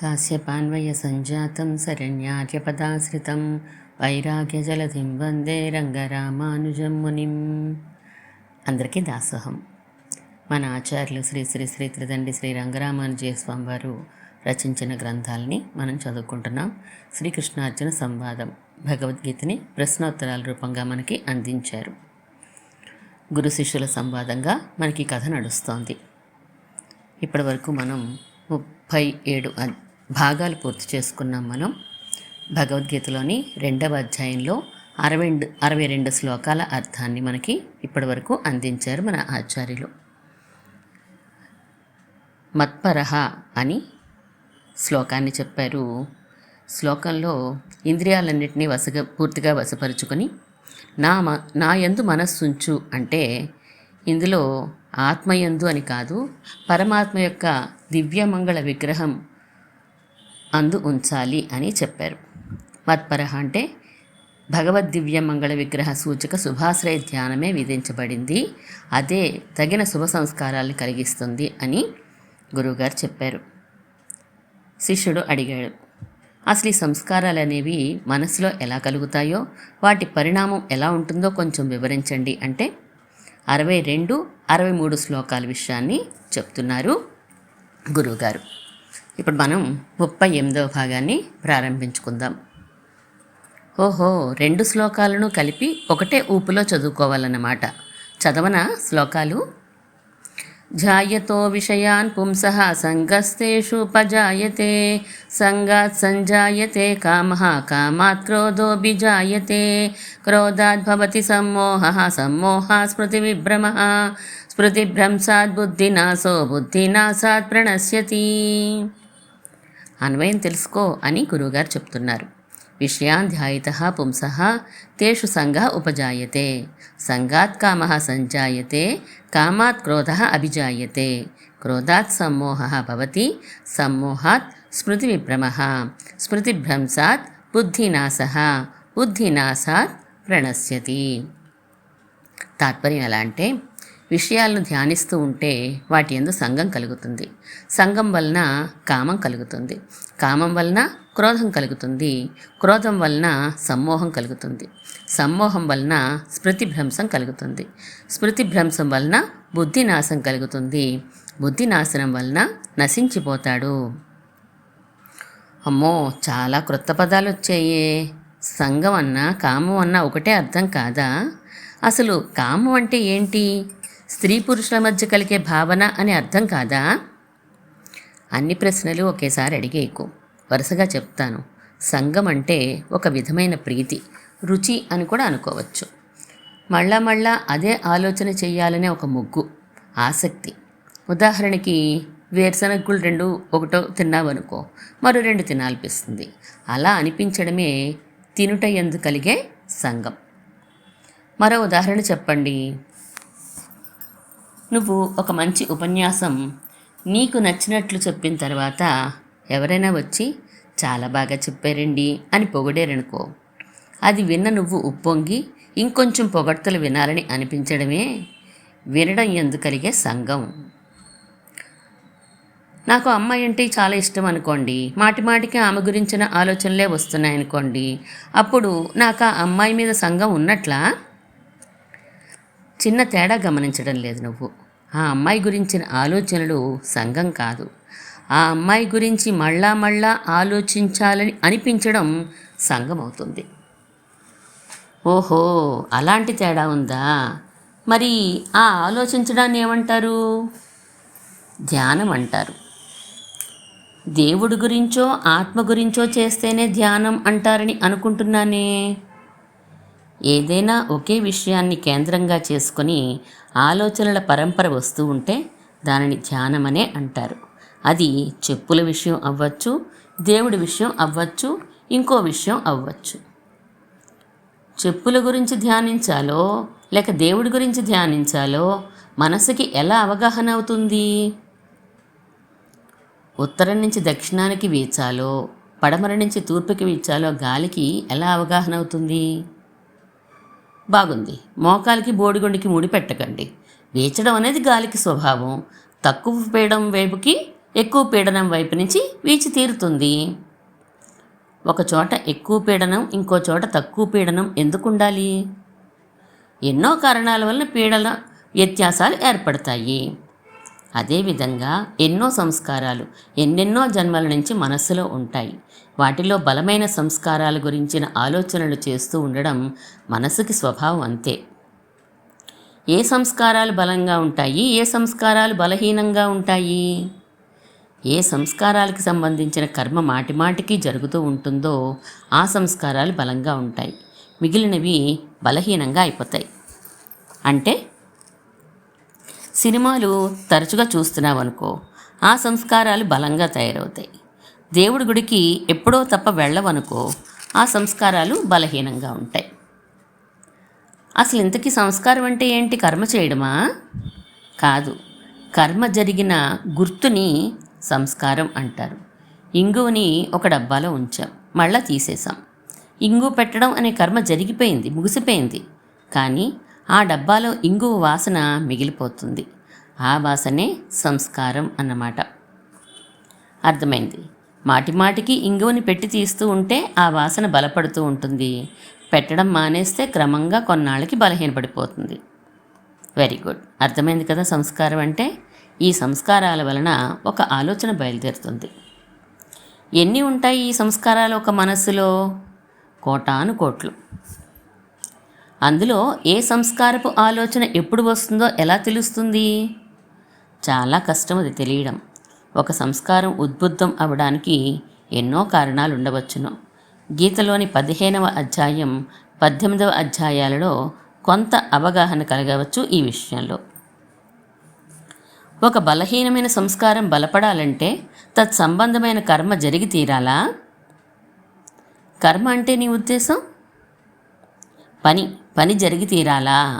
కాశ్యపాన్వయ సంజాతం శరణ్యార్యపదాశ్రితం. వైరాగ్యజలధిం వందే రంగరామానుజం మునిం. అందరికీ దాసోహం. మన ఆచార్యులు శ్రీ శ్రీ శ్రీ త్రిదండి శ్రీ రంగరామానుజయ స్వామి వారు రచించిన గ్రంథాలని మనం చదువుకుంటున్నాం. శ్రీకృష్ణార్జున సంవాదం భగవద్గీతని ప్రశ్నోత్తరాల రూపంగా మనకి అందించారు. గురు శిష్యుల సంవాదంగా మనకి కథ నడుస్తోంది. ఇప్పటివరకు మనం ముప్పై ఏడు భాగాలు పూర్తి చేసుకున్నాం మనం. భగవద్గీతలోని రెండవ అధ్యాయంలో అరవై అరవై రెండు శ్లోకాల అర్థాన్ని మనకి ఇప్పటి వరకు అందించారు మన ఆచార్యులు. మత్పరహ అని శ్లోకాన్ని చెప్పారు. శ్లోకంలో ఇంద్రియాలన్నింటినీ వసగ పూర్తిగా వశపరుచుకొని నా మ నా యందు మనస్సుంచు అంటే ఇందులో ఆత్మయందు అని కాదు పరమాత్మ యొక్క దివ్యమంగళ విగ్రహం అందు ఉంచాలి అని చెప్పారు. మత్పరహ అంటే భగవద్ దివ్యమంగళ విగ్రహ సూచక శుభాశ్రయ ధ్యానమే విధించబడింది. అదే తగిన శుభ సంస్కారాలను కలిగిస్తుంది అని గురువుగారు చెప్పారు. శిష్యుడు అడిగాడు అసలు ఈ సంస్కారాలు అనేవి మనసులో ఎలా కలుగుతాయో వాటి పరిణామం ఎలా ఉంటుందో కొంచెం వివరించండి. అంటే అరవై రెండు అరవై మూడు శ్లోకాల విషయాన్ని చెప్తున్నారు గురువుగారు. ఇప్పుడు మనం ముప్పై ఎనిమిదవ భాగాన్ని ప్రారంభించుకుందాం. ఓహో రెండు శ్లోకాలను కలిపి ఒకటే ఊపులో చదువుకోవాలన్నమాట. చదవన శ్లోకాలు? జాయతో విషయాన్ పుంసః సంగస్తేషుపజాయతే సంగాత్ సంజాయతే కామ కామాత్ క్రోధోభిజాయతే క్రోధాద్భవతి సమ్మోహ సమ్మోహः స్మృతి విభ్రమ స్మృతిభ్రంశాత్ బుద్ధినాశో బుద్ధినాశాత్ ప్రణశ్యతి. అన్వయం తెలుసుకో అని గురువుగారు చెప్తున్నారు. విషయాన్ ధ్యాయిత పుంస తేషు సంగ ఉపజాయతే సంగాత్ కామ సంజాయతే కామాత్ క్రోధ అభిజాయతే క్రోధాత్ సమ్మోహ భవతి సమ్మోహాత్ స్మృతి విభ్రమ స్మృతిభ్రంశాత్ బుద్ధినాశ బుద్ధినాశాత్ ప్రణశ్యతి. తాత్పర్యం ఎలా అంటే విషయాలను ధ్యానిస్తూ ఉంటే వాటి ఎందు సంఘం కలుగుతుంది. సంఘం వలన కామం కలుగుతుంది. కామం వలన క్రోధం కలుగుతుంది. క్రోధం వలన సమ్మోహం కలుగుతుంది. సమ్మోహం వలన స్మృతిభ్రంశం కలుగుతుంది. స్మృతిభ్రంశం వలన బుద్ధి నాశం కలుగుతుంది. బుద్ధి నాశనం వలన నశించిపోతాడు. అమ్మో చాలా క్రొత్త పదాలు వచ్చాయే సంఘం అన్నా కామం అన్నా ఒకటే అర్థం కాదా? అసలు కామం అంటే ఏంటి? స్త్రీ పురుషుల మధ్య కలిగే భావన అని అర్థం కాదా? అన్ని ప్రశ్నలు ఒకేసారి అడిగేకు వరుసగా చెప్తాను. సంఘం అంటే ఒక విధమైన ప్రీతి రుచి అని కూడా అనుకోవచ్చు. మళ్ళా మళ్ళా అదే ఆలోచన చేయాలనే ఒక ముగ్గు ఆసక్తి. ఉదాహరణకి వేరుశనగలు రెండు ఒకటో తిన్నావనుకో మరో రెండు తినాలనిపిస్తుంది. అలా అనిపించడమే తినుట ఎందు కలిగే సంఘం. మరో ఉదాహరణ చెప్పండి. నువ్వు ఒక మంచి ఉపన్యాసం నీకు నచ్చినట్లు చెప్పిన తర్వాత ఎవరైనా వచ్చి చాలా బాగా చెప్పారండి అని పొగిడారనుకో. అది విన్న నువ్వు ఉప్పొంగి ఇంకొంచెం పొగడ్తలు వినాలని అనిపించడమే వినడం ఎందు కలిగే సంఘం. నాకు అమ్మాయి అంటే చాలా ఇష్టం అనుకోండి. మాటి మాటికి ఆమె గురించిన ఆలోచనలే వస్తున్నాయనుకోండి. అప్పుడు నాకు ఆ అమ్మాయి మీద సంఘం ఉన్నట్లా? చిన్న తేడా గమనించడం లేదు నువ్వు. ఆ అమ్మాయి గురించిన ఆలోచనలు సంఘం కాదు. ఆ అమ్మాయి గురించి మళ్ళా మళ్ళా ఆలోచించాలని అనిపించడం సంఘం అవుతుంది. ఓహో అలాంటి తేడా ఉందా? మరి ఆ ఆలోచించడాన్ని ఏమంటారు? ధ్యానం అంటారు. దేవుడి గురించో ఆత్మ గురించో చేస్తేనే ధ్యానం అంటారని అనుకుంటున్నానే. ఏదైనా ఒకే విషయాన్ని కేంద్రంగా చేసుకొని ఆలోచనల పరంపర వస్తూ ఉంటే దానిని ధ్యానమనే అంటారు. అది చెప్పుల విషయం అవ్వచ్చు దేవుడి విషయం అవ్వచ్చు ఇంకో విషయం అవ్వచ్చు. చెప్పుల గురించి ధ్యానించాలో లేక దేవుడి గురించి ధ్యానించాలో మనసుకి ఎలా అవగాహన అవుతుంది? ఉత్తరం నుంచి దక్షిణానికి వీచాలో పడమర నుంచి తూర్పుకి వీచాలో గాలికి ఎలా అవగాహన అవుతుంది? బాగుంది. మోకాలికి బోడిగుండికి ముడి పెట్టకండి. వీచడం అనేది గాలికి స్వభావం. తక్కువ పీడం వైపుకి ఎక్కువ పీడనం వైపు నుంచి వీచి తీరుతుంది. ఒక చోట ఎక్కువ పీడనం ఇంకో చోట తక్కువ పీడనం ఎందుకు ఉండాలి? ఎన్నో కారణాల వలన పీడన వ్యత్యాసాలు ఏర్పడతాయి. అదేవిధంగా ఎన్నో సంస్కారాలు ఎన్నెన్నో జన్మల నుంచి మనస్సులో ఉంటాయి. వాటిలో బలమైన సంస్కారాల గురించిన ఆలోచనలు చేస్తూ ఉండడం మనసుకి స్వభావం అంతే. ఏ సంస్కారాలు బలంగా ఉంటాయి? ఏ సంస్కారాలు బలహీనంగా ఉంటాయి? ఏ సంస్కారాలకు సంబంధించిన కర్మ మాటిమాటికి జరుగుతూ ఉంటుందో ఆ సంస్కారాలు బలంగా ఉంటాయి. మిగిలినవి బలహీనంగా అయిపోతాయి. అంటే సినిమాలు తరచుగా చూస్తున్నావనుకో ఆ సంస్కారాలు బలంగా తయారవుతాయి. దేవుడి గుడికి ఎప్పుడో తప్ప వెళ్ళవనుకో ఆ సంస్కారాలు బలహీనంగా ఉంటాయి. అసలు ఇంతకీ సంస్కారం అంటే ఏంటి? కర్మ చేయడమా? కాదు. కర్మ జరిగిన గుర్తుని సంస్కారం అంటారు. ఇంగువని ఒక డబ్బాలో ఉంచాం. మళ్ళా తీసేసాం ఇంగు పెట్టడం అనే కర్మ జరిగిపోయింది ముగిసిపోయింది. కానీ ఆ డబ్బాలో ఇంగువ వాసన మిగిలిపోతుంది. ఆ వాసనే సంస్కారం అన్నమాట. అర్థమైంది. మాటిమాటికి ఇంగువని పెట్టి తీస్తూ ఉంటే ఆ వాసన బలపడుతూ ఉంటుంది. పెట్టడం మానేస్తే క్రమంగా కొన్నాళ్ళకి బలహీనపడిపోతుంది. Very good. అర్థమైంది కదా సంస్కారం అంటే? ఈ సంస్కారాల వలన ఒక ఆలోచన బయలుదేరుతుంది. ఎన్ని ఉంటాయి ఈ సంస్కారాలు ఒక మనస్సులో? కోటాను కోట్లు. అందులో ఏ సంస్కారపు ఆలోచన ఎప్పుడు వస్తుందో ఎలా తెలుస్తుంది? చాలా కష్టం అది తెలియడం. ఒక సంస్కారం ఉద్బుద్ధం అవడానికి ఎన్నో కారణాలు ఉండవచ్చును గీతలోని పదిహేనవ అధ్యాయం పద్దెనిమిదవ అధ్యాయాలలో కొంత అవగాహన కలగవచ్చు ఈ విషయంలో. ఒక బలహీనమైన సంస్కారం బలపడాలంటే తత్సంబంధమైన కర్మ జరిగి తీరాలా? కర్మ అంటే నీ ఉద్దేశం? పని. పని జరిగి తీరాలా?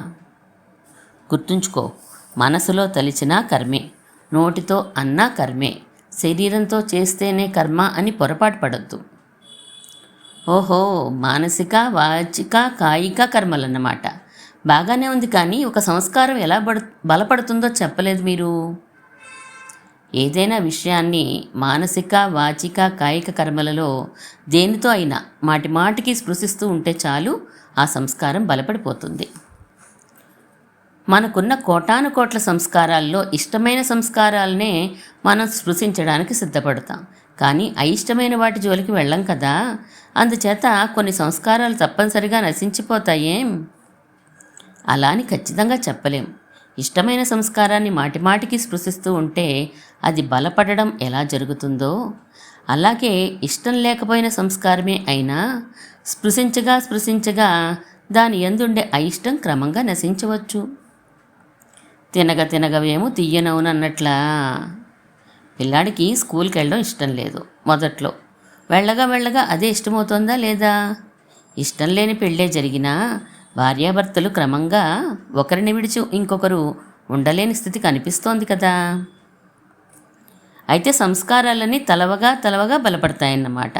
గుర్తుంచుకో మనసులో తలిచినా కర్మే నోటితో అన్నా కర్మే శరీరంతో చేస్తేనే కర్మ అని పొరపాటు పడద్దు. ఓహో మానసిక వాచిక కాయిక కర్మలన్నమాట. బాగానే ఉంది కానీ ఒక సంస్కారం ఎలా బడు బలపడుతుందో చెప్పలేదు మీరు. ఏదైనా విషయాన్ని మానసిక వాచిక కాయిక కర్మలలో దేనితో అయినా మాటి మాటికి స్పృశిస్తూ ఉంటే చాలు ఆ సంస్కారం బలపడిపోతుంది. మనకున్న కోటాను కోట్ల సంస్కారాల్లో ఇష్టమైన సంస్కారాలనే మనం స్పృశించడానికి సిద్ధపడతాం. కానీ అయిష్టమైన వాటి జోలికి వెళ్ళం కదా. అందుచేత కొన్ని సంస్కారాలు తప్పనిసరిగా నశించిపోతాయేం. అలా అని ఖచ్చితంగా చెప్పలేం. ఇష్టమైన సంస్కారాన్ని మాటిమాటికి స్పృశిస్తూ ఉంటే అది బలపడడం ఎలా జరుగుతుందో? అలాగే ఇష్టం లేకపోయిన సంస్కారమే అయినా స్పృశించగా స్పృశించగా దాని ఎందుండే అయిష్టం క్రమంగా నశించవచ్చు. తినగ తినగవేమో తీయనవునన్నట్లా. పిల్లాడికి స్కూల్కి వెళ్ళడం ఇష్టం లేదు మొదట్లో. వెళ్ళగా వెళ్ళగా అదే ఇష్టమవుతుందా లేదా? ఇష్టం లేని పెళ్ళే జరిగినా భార్యాభర్తలు క్రమంగా ఒకరిని విడిచి ఇంకొకరు ఉండలేని స్థితి కనిపిస్తోంది కదా. అయితే సంస్కారాలన్నీ తలవగా తలవగా బలపడతాయన్నమాట.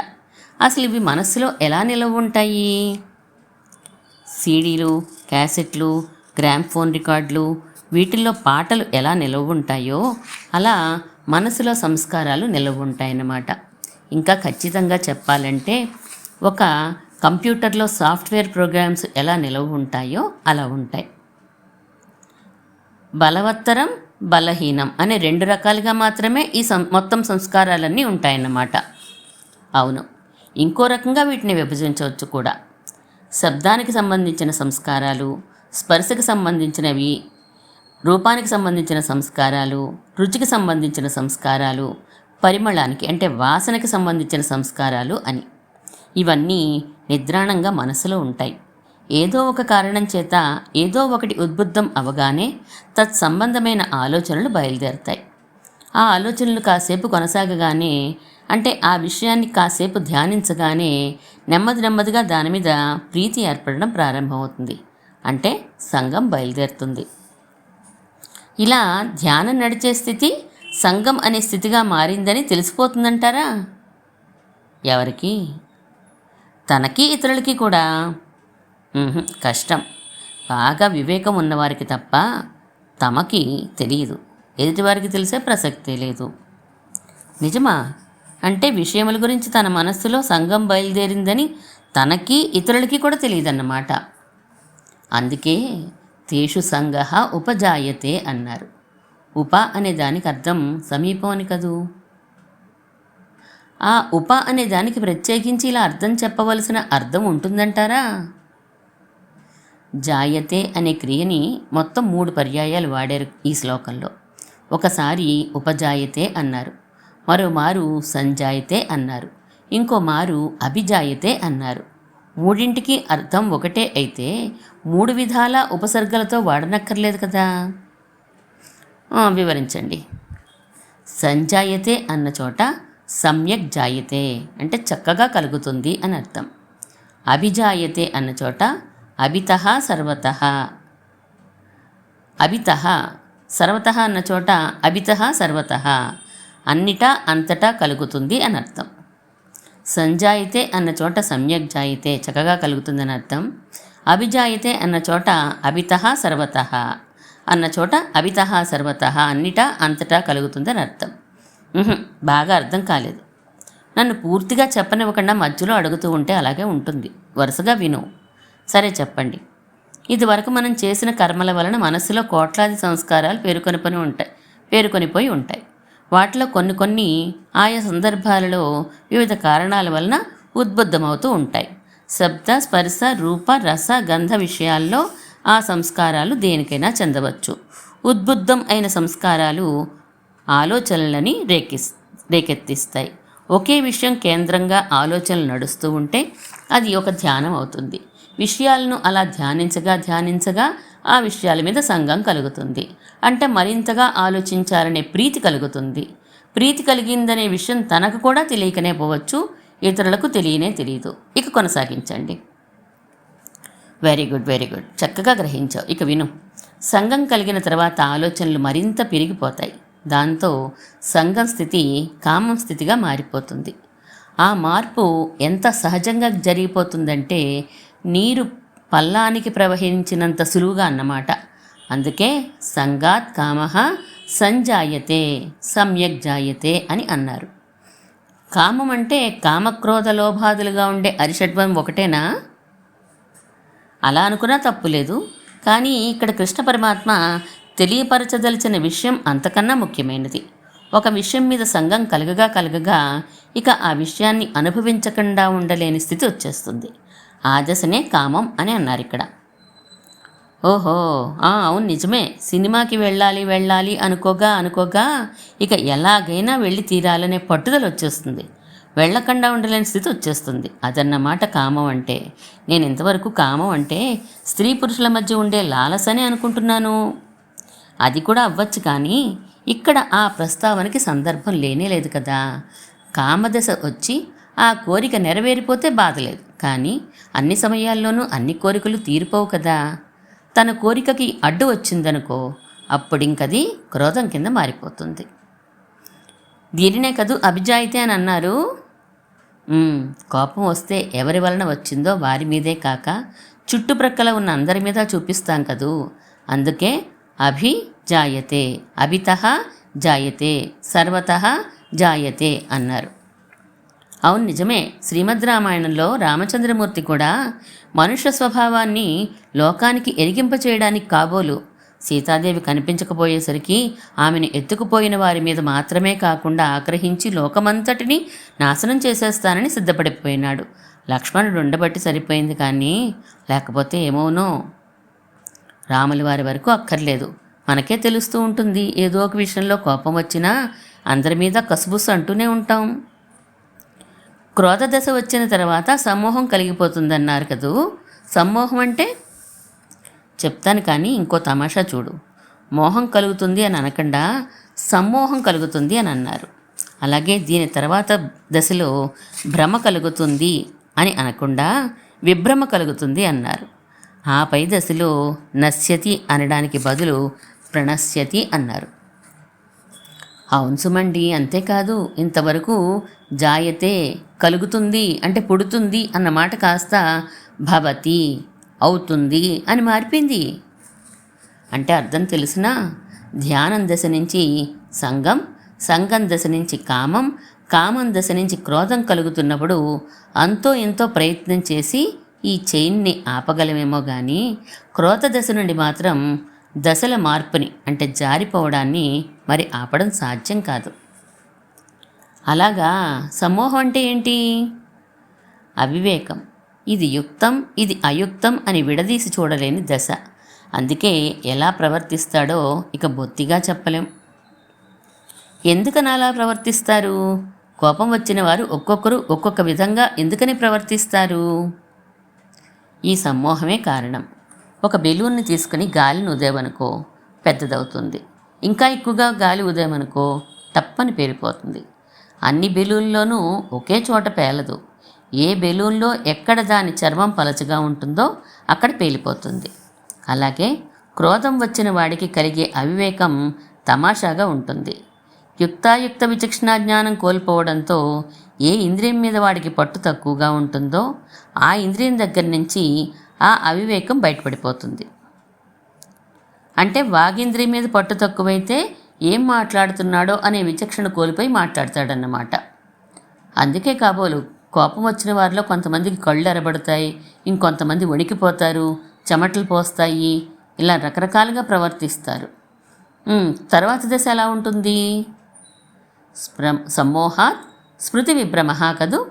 అసలు ఇవి మనస్సులో ఎలా నిలవ ఉంటాయి సీడీలు క్యాసెట్లు గ్రామ్ ఫోన్ రికార్డులు వీటిల్లో పాటలు ఎలా నిలవ ఉంటాయో అలా మనసులో సంస్కారాలు నిలవ ఉంటాయన్నమాట ఇంకా ఖచ్చితంగా చెప్పాలంటే ఒక కంప్యూటర్లో సాఫ్ట్వేర్ ప్రోగ్రామ్స్ ఎలా నిలవ ఉంటాయో అలా ఉంటాయి. బలవత్తరం బలహీనం అనే రెండు రకాలుగా మాత్రమే ఈ సం మొత్తం సంస్కారాలన్నీ ఉంటాయన్నమాట. అవును. ఇంకో రకంగా వీటిని విభజించవచ్చు కూడా. శబ్దానికి సంబంధించిన సంస్కారాలు స్పర్శకు సంబంధించినవి రూపానికి సంబంధించిన సంస్కారాలు రుచికి సంబంధించిన సంస్కారాలు పరిమళానికి అంటే వాసనకి సంబంధించిన సంస్కారాలు అని. ఇవన్నీ నిద్రాణంగా మనసులో ఉంటాయి. ఏదో ఒక కారణం చేత ఏదో ఒకటి ఉద్బుద్ధం అవగానే తత్సంబంధమైన ఆలోచనలు బయలుదేరతాయి. ఆ ఆలోచనలు కాసేపు కొనసాగగానే అంటే ఆ విషయాన్ని కాసేపు ధ్యానించగానే నెమ్మది నెమ్మదిగా దాని మీద ప్రీతి ఏర్పడడం ప్రారంభమవుతుంది. అంటే సంఘం బయలుదేరుతుంది. ఇలా ధ్యానం నడిచే స్థితి సంఘం అనే స్థితిగా మారిందని తెలిసిపోతుందంటారా? ఎవరికి? తనకి ఇతరులకి కూడా. కష్టం. బాగా వివేకం ఉన్నవారికి తప్ప తమకి తెలియదు. ఎదుటివారికి తెలిసే ప్రసక్తే లేదు. నిజమా? అంటే విషయముల గురించి తన మనస్సులో సంఘం బయలుదేరిందని తనకి ఇతరులకి కూడా తెలియదన్నమాట. అందుకే తేషు సంఘ ఉపజాయతే అన్నారు. ఉప అనే దానికి అర్థం సమీపం అని కదూ? ఆ ఉప అనే దానికి ప్రత్యేకించి ఇలా అర్థం చెప్పవలసిన అర్థం ఉంటుందంటారా? జాయతే అనే క్రియని మొత్తం మూడు పర్యాయాలు వాడారు ఈ శ్లోకంలో. ఒకసారి ఉపజాయతే అన్నారు. మరోమారు సంజాయతే అన్నారు. ఇంకో మారు అభిజాయతే అన్నారు. మూడింటికి అర్థం ఒకటే అయితే మూడు విధాల ఉపసర్గలతో వాడనక్కర్లేదు కదా? వివరించండి. సంజాయతే అన్న చోట సమ్యక్ జాయతే అంటే చక్కగా కలుగుతుంది అని అర్థం. అభిజాయతే అన్న చోట అభిత సర్వత. అభిత సర్వత అన్న చోట అభిత సర్వత. అన్నిటా అంతటా కలుగుతుంది అని అర్థం. సంజాయితే అన్న చోట సమ్యక్ జాయితే చక్కగా కలుగుతుందని అర్థం. అభిజాయితే అన్న చోట అభిత సర్వత. అన్న చోట అభిత సర్వత అన్నిటా అంతటా కలుగుతుందని అర్థం. బాగా అర్థం కాలేదు. నన్ను పూర్తిగా చెప్పనివ్వకుండా మధ్యలో అడుగుతూ ఉంటే అలాగే ఉంటుంది. వరుసగా విను. సరే చెప్పండి. ఇదివరకు మనం చేసిన కర్మల వలన మనస్సులో కోట్లాది సంస్కారాలు పేరుకొనిపోయి ఉంటాయి. పేరుకొనిపోయి ఉంటాయి. వాటిలో కొన్ని కొన్ని ఆయా సందర్భాలలో వివిధ కారణాల వలన ఉద్బుద్ధమవుతూ ఉంటాయి. శబ్ద స్పర్శ రూప రస గంధ విషయాల్లో ఆ సంస్కారాలు దేనికైనా చెందవచ్చు. ఉద్బుద్ధం అయిన సంస్కారాలు ఆలోచనలని రేకి రేకెత్తిస్తాయి. ఒకే విషయం కేంద్రంగా ఆలోచనలు నడుస్తూ ఉంటే అది ఒక ధ్యానం అవుతుంది. విషయాలను అలా ధ్యానించగా ధ్యానించగా ఆ విషయాల మీద సంఘం కలుగుతుంది. అంటే మరింతగా ఆలోచించాలనే ప్రీతి కలుగుతుంది. ప్రీతి కలిగిందనే విషయం తనకు కూడా తెలియకనే పోవచ్చు ఇతరులకు తెలియనే తెలియదు ఇక కొనసాగించండి. వెరీ గుడ్ వెరీ గుడ్ చక్కగా గ్రహించావు. ఇక విను. సంఘం కలిగిన తర్వాత ఆలోచనలు మరింత పెరిగిపోతాయి. దాంతో సంఘం స్థితి కామం స్థితిగా మారిపోతుంది. ఆ మార్పు ఎంత సహజంగా జరిగిపోతుందంటే నీరు పల్లానికి ప్రవహించినంత సులువుగా అన్నమాట. అందుకే సంగాత్ కామః సంజాయతే సమ్యక్ జాయతే అని అన్నారు. కామం అంటే కామక్రోధ లోభాదులుగా ఉండే అరిషడ్వం ఒకటేనా? అలా అనుకున్నా తప్పులేదు. కానీ ఇక్కడ కృష్ణ పరమాత్మ తెలియపరచదలిచిన విషయం అంతకన్నా ముఖ్యమైనది. ఒక విషయం మీద సంఘం కలగగా కలగగా ఇక ఆ విషయాన్ని అనుభవించకుండా ఉండలేని స్థితి వచ్చేస్తుంది. ఆజసనే కామం అని అన్నారు ఇక్కడ. ఓహో అవును నిజమే. సినిమాకి వెళ్ళాలి వెళ్ళాలి అనుకోగా అనుకోగా ఇక ఎలాగైనా వెళ్ళి తీరాలనే పట్టుదల వచ్చేస్తుంది. వెళ్ళకుండా ఉండలేని స్థితి వచ్చేస్తుంది. అదన్నమాట కామం అంటే. నేను ఇంతవరకు కామం అంటే స్త్రీ పురుషుల మధ్య ఉండే లాలసనే అనుకుంటున్నాను. అది కూడా అవ్వచ్చు కానీ ఇక్కడ ఆ ప్రస్తావనకి సందర్భం లేనే లేదు కదా. కామదశ వచ్చి ఆ కోరిక నెరవేరిపోతే బాధ లేదు కానీ అన్ని సమయాల్లోనూ అన్ని కోరికలు తీరిపోవు కదా. తన కోరికకి అడ్డు వచ్చిందనుకో అప్పుడింకది క్రోధం కింద మారిపోతుంది. దీనినే కదూ అభిజాయితే అని అన్నారు. కోపం వస్తే ఎవరి వలన వచ్చిందో వారి మీదే కాక చుట్టుప్రక్కల ఉన్న అందరి మీద చూపిస్తాం కదూ. అందుకే అభి జాయతే అభిత జాయతే సర్వత జాయతే అన్నారు. అవును నిజమే. శ్రీమద్ రామాయణంలో రామచంద్రమూర్తి కూడా మనుష్య స్వభావాన్ని లోకానికి ఎరిగింప చేయడానికి కాబోలు. సీతాదేవి కనిపించకపోయేసరికి ఆమెను ఎత్తుకుపోయిన వారి మీద మాత్రమే కాకుండా ఆగ్రహించి లోకమంతటిని నాశనం చేసేస్తానని సిద్ధపడిపోయినాడు. లక్ష్మణుడు ఉండబట్టి సరిపోయింది కానీ లేకపోతే ఏమోనో. రాముల వారి వరకు అక్కర్లేదు. మనకే తెలుస్తూ ఉంటుంది ఏదో ఒక విషయంలో కోపం వచ్చినా అందరి మీద కసుబుసు అంటూనే ఉంటాం. క్రోధ దశ వచ్చిన తర్వాత సమ్మోహం కలిగిపోతుందన్నారు కదూ. సమ్మోహం అంటే? చెప్తాను కానీ ఇంకో తమాషా చూడు. మోహం కలుగుతుంది అని అనకుండా సమ్మోహం కలుగుతుంది అని అన్నారు. అలాగే దీని తర్వాత దశలో భ్రమ కలుగుతుంది అని అనకుండా విభ్రమ కలుగుతుంది అన్నారు. ఆ పై దశలో నశ్యతి అనడానికి బదులు ప్రణశ్యతి అన్నారు. అవును సుమండి అంతేకాదు ఇంతవరకు జాయతే కలుగుతుంది అంటే పుడుతుంది అన్న మాట కాస్త భవతి అవుతుంది అని మారిపోయింది అంటే అర్థం తెలిసినా ధ్యానం దశ నుంచి సంఘం సంగం దశ నుంచి కామం కామం దశ నుంచి క్రోధం కలుగుతున్నప్పుడు అంతో ఎంతో ప్రయత్నం చేసి ఈ చైన్ని ఆపగలమేమో కానీ క్రోధ దశ నుండి మాత్రం దశల మార్పుని అంటే జారిపోవడాన్ని మరి ఆపడం సాధ్యం కాదు. అలాగా సమూహం అంటే ఏంటి? అవివేకం. ఇది యుక్తం ఇది అయుక్తం అని విడదీసి చూడలేని దశ. అందుకే ఎలా ప్రవర్తిస్తాడో ఇక బొత్తిగా చెప్పలేం. ఎందుకని అలా ప్రవర్తిస్తారు? కోపం వచ్చిన వారు ఒక్కొక్కరు ఒక్కొక్క విధంగా ఎందుకని ప్రవర్తిస్తారు? ఈ సమ్మోహమే కారణం. ఒక బెలూన్ని తీసుకుని గాలిని ఉదయమనుకో పెద్దదవుతుంది. ఇంకా ఎక్కువగా గాలి ఉదయమనుకో టప్పని పేరిపోతుంది అన్ని బెలూన్లోనూ ఒకే చోట పేలదు. ఏ బెలూన్లో ఎక్కడ దాని చర్మం పలచగా ఉంటుందో అక్కడ పేలిపోతుంది. అలాగే క్రోధం వచ్చిన వాడికి కలిగే అవివేకం తమాషాగా ఉంటుంది. యుక్తాయుక్త విచక్షణా జ్ఞానం కోల్పోవడంతో ఏ ఇంద్రియం మీద వాడికి పట్టు తక్కువగా ఉంటుందో ఆ ఇంద్రియం దగ్గర నుంచి ఆ అవివేకం బయటపడిపోతుంది. అంటే వాగింద్రి మీద పట్టు తక్కువైతే ఏం మాట్లాడుతున్నాడో అనే విచక్షణ కోల్పోయి మాట్లాడతాడన్నమాట. అందుకే కాబోలు కోపం వచ్చిన వారిలో కొంతమందికి కళ్ళు ఎరబడతాయి ఇంకొంతమంది వణికిపోతారు చెమటలు పోస్తాయి ఇలా రకరకాలుగా ప్రవర్తిస్తారు. తర్వాత దశ ఎలా ఉంటుంది? స్ప్ర సమ్మోహాత్ స్మృతి విభ్రమ కదూ?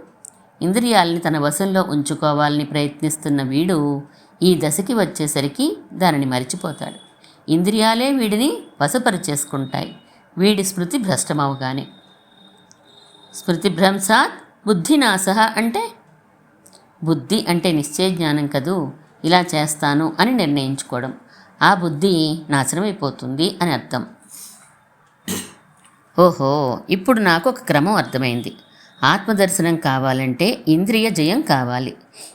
ఇంద్రియాల్ని తన వశంలో ఉంచుకోవాలని ప్రయత్నిస్తున్న వీడు ఈ దశకి వచ్చేసరికి దానిని మరిచిపోతాడు. ఇంద్రియాలే వీడిని వశపరిచేసుకుంటాయి. వీడి స్మృతి భ్రష్టమవగానే. స్మృతి భ్రంశాత్ బుద్ధినాశ అంటే? బుద్ధి అంటే నిశ్చయ జ్ఞానం కదూ? ఇలా చేస్తాను అని నిర్ణయించుకోవడం. ఆ బుద్ధి నాశనమైపోతుంది అని అర్థం. ఓహో ఇప్పుడు నాకు ఒక క్రమం అర్థమైంది. ఆత్మదర్శనం కావాలంటే ఇంద్రియ జయం కావాలి.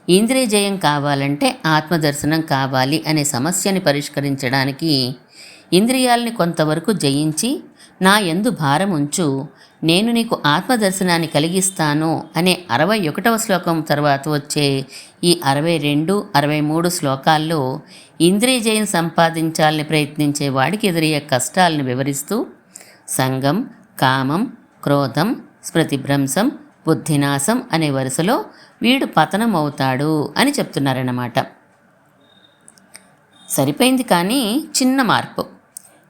ఇంద్రియ జయం కావాలంటే ఆత్మదర్శనం కావాలి అనే సమస్యని పరిష్కరించడానికి ఇంద్రియాల్ని కొంతవరకు జయించి నా ఎందు భారం ఉంచు నేను నీకు ఆత్మదర్శనాన్ని కలిగిస్తాను అనే అరవై ఒకటవ శ్లోకం తర్వాత వచ్చే ఈ అరవై రెండు అరవై మూడు శ్లోకాల్లో ఇంద్రియ జయం సంపాదించాలని ప్రయత్నించే వాడికి ఎదురయ్యే కష్టాలను వివరిస్తూ సంగం కామం క్రోధం స్మృతిభ్రంశం బుద్ధినాశం అనే వరుసలో వీడు పతనం అవుతాడు అని చెప్తున్నారన్నమాట. సరిపోయింది కానీ చిన్న మార్పు.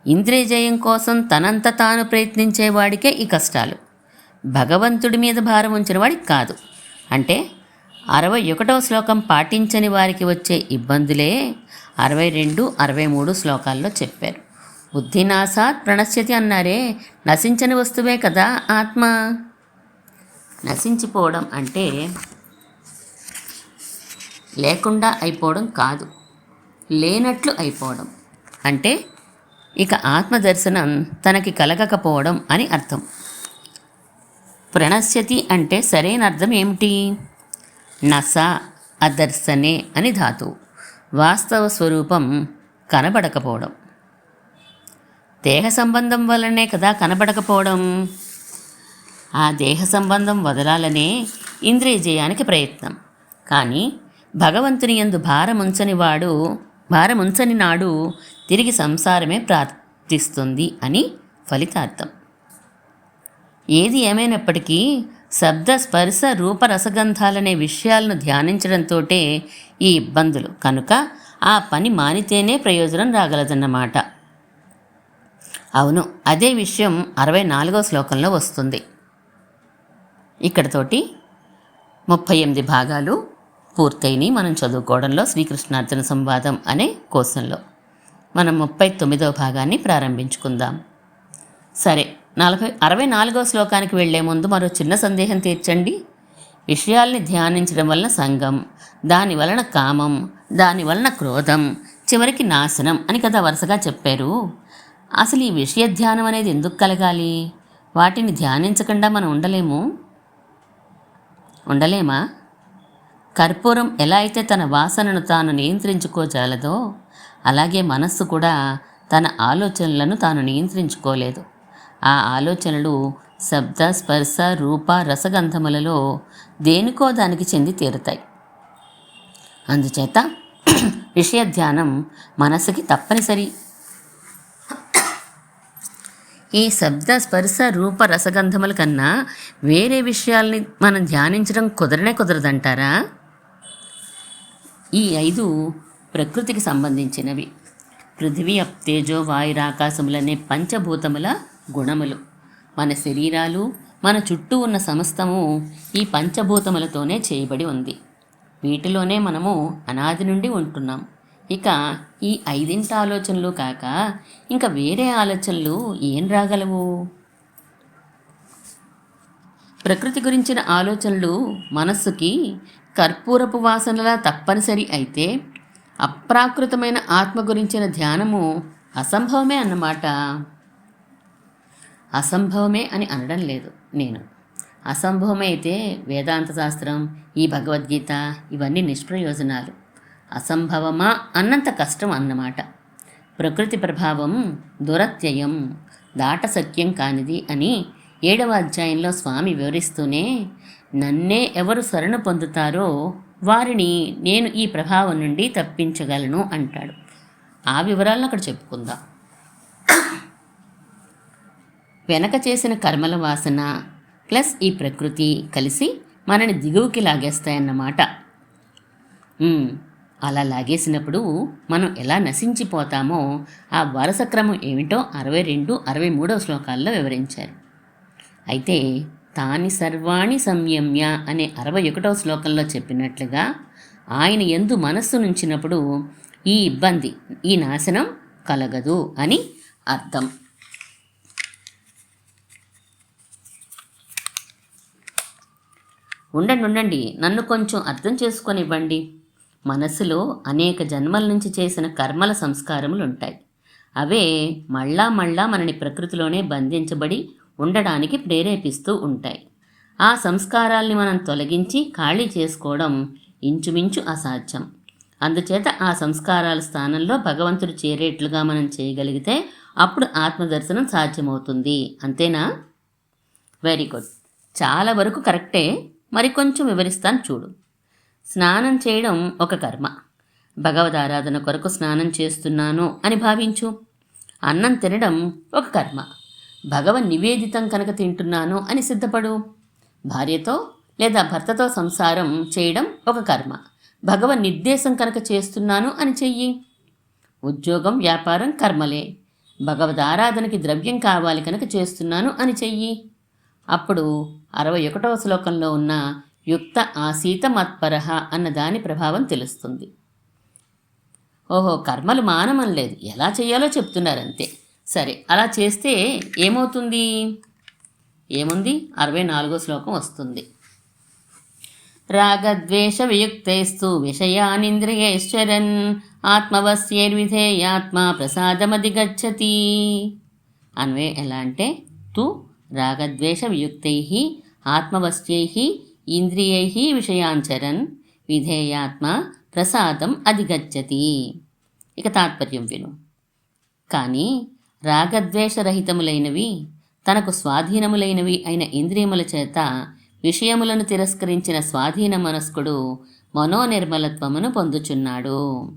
ఇంద్రియజయం కోసం తనంత తాను ప్రయత్నించేవాడికే ఈ కష్టాలు. భగవంతుడి మీద భారం ఉంచిన వాడికి కాదు. అంటే అరవై ఒకటవ శ్లోకం పాటించని వారికి వచ్చే ఇబ్బందులే అరవై రెండు అరవై మూడు శ్లోకాల్లో చెప్పారు. బుద్ధినాశాత్ ప్రణశ్యతి అన్నారే నశించని వస్తువే కదా ఆత్మ. నశించిపోవడం అంటే లేకుండా అయిపోవడం కాదు లేనట్లు అయిపోవడం అంటే ఇక ఆత్మదర్శనం తనకి కలగకపోవడం అని అర్థం. ప్రణశ్యతి అంటే సరైన అర్థం ఏమిటి? నస అదర్శనే అని ధాతువు వాస్తవ స్వరూపం కనబడకపోవడం. దేహ సంబంధం వల్లనే కదా కనబడకపోవడం? ఆ దేహ సంబంధం వదలాలనే ఇంద్రియజయానికి ప్రయత్నం. కానీ భగవంతుని యందు భారముంచని వాడు భారముంచని నాడు తిరిగి సంసారమే ప్రార్థిస్తుంది అని ఫలితార్థం. ఏది ఏమైనప్పటికీ శబ్ద స్పర్శ రూప రసగంధాలనే విషయాలను ధ్యానించడంతో ఈ ఇబ్బందులు. కనుక ఆ పని మానితేనే ప్రయోజనం రాగలదన్నమాట. అవును అదే విషయం అరవై నాలుగో శ్లోకంలో వస్తుంది. ఇక్కడతోటి ముప్పై ఎనిమిది భాగాలు పూర్తయినాయి. మనం చదువుకోవడంలో శ్రీకృష్ణార్జున సంవాదం అనే కోశంలో. మనం ముప్పై తొమ్మిదవ భాగాన్ని ప్రారంభించుకుందాం. సరే నలభై అరవై నాలుగో శ్లోకానికి వెళ్ళే ముందు మరో చిన్న సందేహం తీర్చండి. విషయాల్ని ధ్యానించడం వలన సంఘం దాని వలన కామం దాని వలన క్రోధం చివరికి నాశనం అని కదా వరుసగా చెప్పారు. అసలు ఈ విషయ ధ్యానం అనేది ఎందుకు కలగాలి? వాటిని ధ్యానించకుండా మనం ఉండలేము. ఉండలేమా? కర్పూరం ఎలా అయితే తన వాసనను తాను నియంత్రించుకోజాలదో అలాగే మనస్సు కూడా తన ఆలోచనలను తాను నియంత్రించుకోలేదు. ఆ ఆలోచనలు శబ్ద స్పర్శ రూప రసగంధములలో దేనికో దానికి చెంది తీరుతాయి. అందుచేత విషయ ధ్యానం మనసుకి తప్పనిసరి. ఈ శబ్ద స్పర్శ రూప రసగంధముల కన్నా వేరే విషయాల్ని మనం ధ్యానించడం కుదరనే కుదరదంటారా? ఈ ఐదు ప్రకృతికి సంబంధించినవి. పృథివీ అప్తేజో వాయురాకాశములనే పంచభూతముల గుణములు. మన శరీరాలు మన చుట్టూ ఉన్న సమస్తము ఈ పంచభూతములతోనే చేయబడి ఉంది. వీటిలోనే మనము అనాది నుండి ఉంటున్నాం. ఇక ఈ ఐదింటి ఆలోచనలు కాక ఇంకా వేరే ఆలోచనలు ఏం రాగలవు? ప్రకృతి గురించిన ఆలోచనలు మనస్సుకి కర్పూరపు వాసనలా తప్పనిసరి అయితే అప్రాకృతమైన ఆత్మ గురించిన ధ్యానము అసంభవమే అన్నమాట. అసంభవమే అని అనడం లేదు నేను. అసంభవమైతే అయితే వేదాంత శాస్త్రం ఈ భగవద్గీత ఇవన్నీ నిష్ప్రయోజనాలు. అసంభవమా అన్నంత కష్టం అన్నమాట. ప్రకృతి ప్రభావం దురత్యయం దాట సత్యం కానిది అని ఏడవ అధ్యాయంలో స్వామి వివరిస్తూనే నన్నే ఎవరు శరణు పొందుతారో వారిని నేను ఈ ప్రభావం నుండి తప్పించగలను అంటాడు. ఆ వివరాలను అక్కడ చెప్పుకుందాం. వెనక చేసిన కర్మల వాసన ప్లస్ ఈ ప్రకృతి కలిసి మనని దిగువకి లాగేస్తాయన్నమాట. అలా లాగేసినప్పుడు మనం ఎలా నశించిపోతామో ఆ వరుస క్రమం ఏమిటో అరవై రెండు అరవై మూడవ శ్లోకాల్లో వివరించారు. అయితే తాని సర్వాణి సంయమ్య అనే అరవై ఒకటవ శ్లోకంలో చెప్పినట్లుగా ఆయన ఎందు మనస్సు నుంచినప్పుడు ఈ ఇబ్బంది ఈ నాశనం కలగదు అని అర్థం. ఉండండి ఉండండి నన్ను కొంచెం అర్థం చేసుకొనివ్వండి. మనసులో అనేక జన్మల నుంచి చేసిన కర్మల సంస్కారములు ఉంటాయి అవే మళ్ళా మళ్ళా మనని ప్రకృతిలోనే బంధించబడి ఉండడానికి ప్రేరేపిస్తూ ఉంటాయి. ఆ సంస్కారాల్ని మనం తొలగించి ఖాళీ చేసుకోవడం ఇంచుమించు అసాధ్యం. అందుచేత ఆ సంస్కారాల స్థానంలో భగవంతుడు చేరేట్లుగా మనం చేయగలిగితే అప్పుడు ఆత్మదర్శనం సాధ్యమవుతుంది. అంతేనా? Very good. చాలా వరకు కరెక్టే. మరి కొంచెం వివరిస్తాను చూడు. స్నానం చేయడం ఒక కర్మ. భగవద్ ఆరాధన కొరకు స్నానం చేస్తున్నాను అని భావించు. అన్నం తినడం ఒక కర్మ. భగవ నివేదితం కనుక తింటున్నాను అని సిద్ధపడు. భార్యతో లేదా భర్తతో సంసారం చేయడం ఒక కర్మ. భగవ నిర్దేశం కనుక చేస్తున్నాను అని చెయ్యి. ఉద్యోగం వ్యాపారం కర్మలే. భగవద్ ఆరాధనకి ద్రవ్యం కావాలి కనుక చేస్తున్నాను అని చెయ్యి. అప్పుడు అరవై ఒకటవ శ్లోకంలో ఉన్న యుక్త ఆసీత మత్పరహ అన్న దాని ప్రభావం తెలుస్తుంది. ఓహో కర్మలు మానమం లేదు. ఎలా చేయాలో చెప్తున్నారంతే. సరే అలా చేస్తే ఏమవుతుంది? ఏముంది? అరవై నాలుగో శ్లోకం వస్తుంది. రాగద్వేష వియుక్తైస్తు విషయానింద్రియైశ్చరన్ ఆత్మవస్యైర్విధేయాత్మ ప్రసాదమధిగచ్చతి. అన్వే ఎలా అంటే తు రాగద్వేష వియుక్తై ఆత్మవస్యై ఇంద్రియై విషయాంచరన్ విధేయాత్మ ప్రసాదం అధిగచ్చతి. ఇక తాత్పర్యం విను. కానీ రాగద్వేషరహితములైనవి తనకు స్వాధీనములైనవి అయిన ఇంద్రియముల చేత విషయములను తిరస్కరించిన స్వాధీన మనస్కుడు మనోనిర్మలత్వమును పొందుచున్నాడు.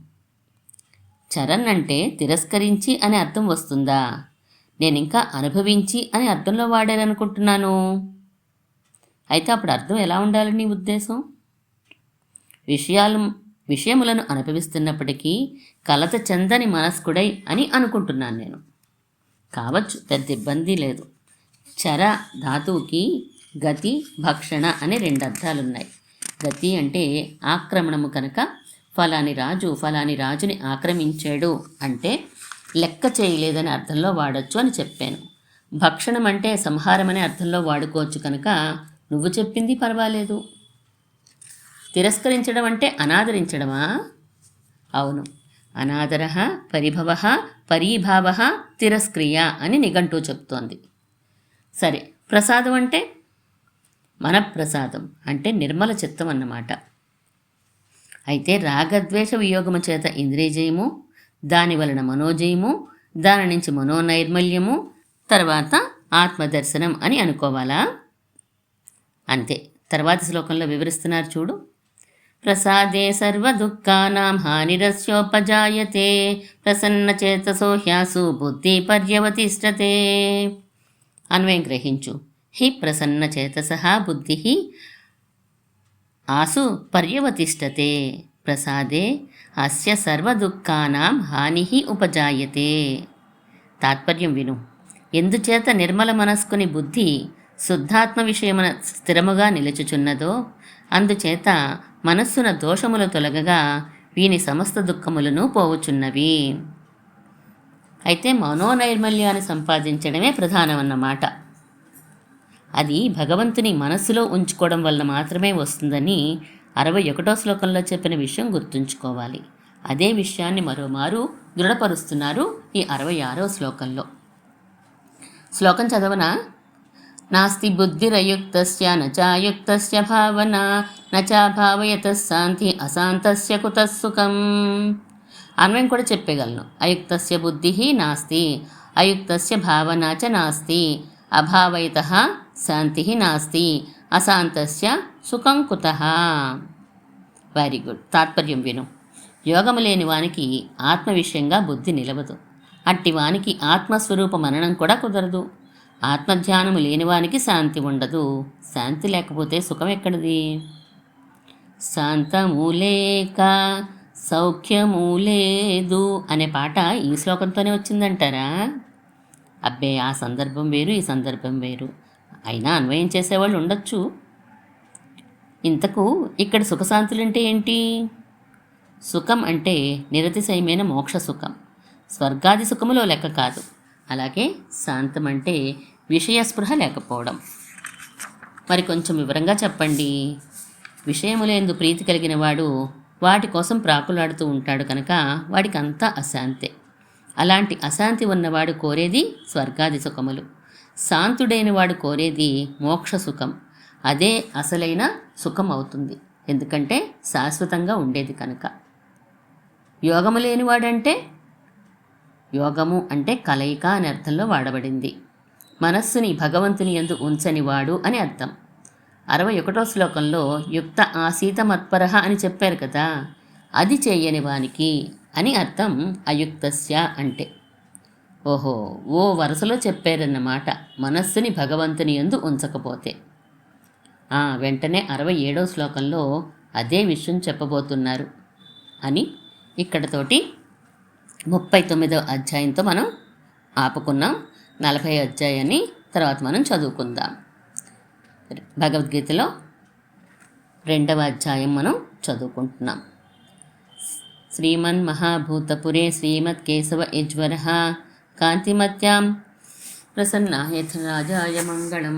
చరణ్ అంటే తిరస్కరించి అనే అర్థం వస్తుందా? నేను ఇంకా అనుభవించి అనే అర్థంలో వాడారనుకుంటున్నాను అయితే అప్పుడు అర్థం ఎలా ఉండాలి నీ ఉద్దేశం? విషయాలు విషయములను అనుభవిస్తున్నప్పటికీ కలత చెందని మనస్కుడై అని అనుకుంటున్నాను నేను. కావచ్చు పెద్ద ఇబ్బంది లేదు. చర ధాతువుకి గతి భక్షణ అనే రెండు అర్థాలున్నాయి. గతి అంటే ఆక్రమణము కనుక ఫలాని రాజు ఫలాని రాజుని ఆక్రమించాడు అంటే లెక్క చేయలేదని అర్థంలో వాడచ్చు అని చెప్పాను. భక్షణం అంటే సంహారం అనే అర్థంలో వాడుకోవచ్చు కనుక నువ్వు చెప్పింది పర్వాలేదు. తిరస్కరించడం అంటే అనాదరించడమా? అవును. అనాదర పరిభవ పరీభావ తిరస్క్రియ అని నిఘంటూ చెప్తోంది. సరే ప్రసాదం అంటే? మనప్రసాదం అంటే నిర్మల చిత్తం అన్నమాట. అయితే రాగద్వేష వియోగము చేత ఇంద్రియజయము దాని వలన మనోజయము దాని నుంచి మనోనైర్మల్యము తర్వాత ఆత్మదర్శనం అని అనుకోవాలా? అంతే. తర్వాత శ్లోకంలో వివరిస్తున్నారు చూడు. ప్రసాదే సర్వదుఃఖానాం హానిరస్యోపజాయతే ప్రసన్నచేతసో హ్యాసు బుద్ధి పర్యవతిష్టతే. అన్వయం గ్రహించు. హి ప్రసన్న చేతస బుద్ధి ఆసు పర్యవతిష్టతే ప్రసాదే అస్య సర్వదుఃఖానాం హాని ఉపజాయతే. తాత్పర్యం విను. ఎందుచేత నిర్మల మనస్కుని బుద్ధి శుద్ధాత్మ విషయమున స్థిరముగా నిలుచుచున్నదో అందుచేత మనస్సున దోషములు తొలగగా వీని సమస్త దుఃఖములను పోవుచున్నవి. అయితే మనోనైర్మల్యాన్ని సంపాదించడమే ప్రధానమన్నమాట. అది భగవంతుని మనస్సులో ఉంచుకోవడం వల్ల మాత్రమే వస్తుందని అరవై ఒకటో శ్లోకంలో చెప్పిన విషయం గుర్తుంచుకోవాలి. అదే విషయాన్ని మరోమారు దృఢపరుస్తున్నారు ఈ అరవై ఆరో శ్లోకంలో. శ్లోకం చదవనా? నాస్తి బుద్ధిరయుక్తస్య నచాయుక్తస్య భావన నచాభావయత శాంతి అశాంతస్య కుతః సుఖం అన్వయం కూడా చెప్పగలను అయుక్తస్య బుద్ధి నాస్తి అయుక్తస్య భావన చ నాస్తి అభావయత శాంతి నాస్తి అశాంతస్య సుఖం కుత. వెరీ గుడ్ తాత్పర్యం విను. యోగము లేని వానికి ఆత్మ విషయంగా బుద్ధి నిలవదు. అట్టి వానికి ఆత్మస్వరూప మననం కూడా కుదరదు. ఆత్మధ్యానము లేనివానికి శాంతి ఉండదు. శాంతి లేకపోతే సుఖం ఎక్కడిది? శాంతము లేక సౌఖ్యము లేదు అనే పాట ఈ శ్లోకంతోనే వచ్చిందంటారా? అబ్బే ఆ సందర్భం వేరు ఈ సందర్భం వేరు. అయినా అన్వయం చేసేవాళ్ళు ఉండొచ్చు. ఇంతకు ఇక్కడ సుఖశాంతులంటే ఏంటి? సుఖం అంటే నిరతిశయమైన మోక్ష సుఖం. స్వర్గాది సుఖములో లెక్క కాదు. అలాగే శాంతం అంటే విషయస్పృహ లేకపోవడం. మరి కొంచెం వివరంగా చెప్పండి. విషయములేందు ప్రీతి కలిగిన వాడు వాటి కోసం ప్రాకులాడుతూ ఉంటాడు కనుక వాడికి అంతా అశాంతే. అలాంటి అశాంతి ఉన్నవాడు కోరేది స్వర్గాది సుఖములు. శాంతుడైన వాడు కోరేది మోక్ష సుఖం. అదే అసలైన సుఖం అవుతుంది. ఎందుకంటే శాశ్వతంగా ఉండేది కనుక. యోగము లేనివాడంటే యోగము అంటే కలయిక అనే అర్థంలో వాడబడింది. మనస్సుని భగవంతుని ఎందు ఉంచని వాడు అని అర్థం. అరవై ఒకటో శ్లోకంలో యుక్త ఆసీత మత్పరహ అని చెప్పారు కదా అది చేయని వానికి అని అర్థం అయుక్తస్య అంటే. ఓహో ఓ వరుసలో చెప్పారన్నమాట మనస్సుని భగవంతుని ఎందు ఉంచకపోతే. ఆ, వెంటనే అరవై ఏడో శ్లోకంలో అదే విషయం చెప్పబోతున్నారు అని ఇక్కడతోటి ముప్పై తొమ్మిదో అధ్యాయంతో మనం ఆపుకున్నాం. నలభై అధ్యాయాన్ని తర్వాత మనం చదువుకుందాం. భగవద్గీతలో రెండవ అధ్యాయం మనం చదువుకుంటున్నాం. శ్రీమన్ మహాభూతపురే శ్రీమత్ కేశవ యజ్వర కాంతిమత్యాం ప్రసన్నాయథ రాజాయ మంగళం.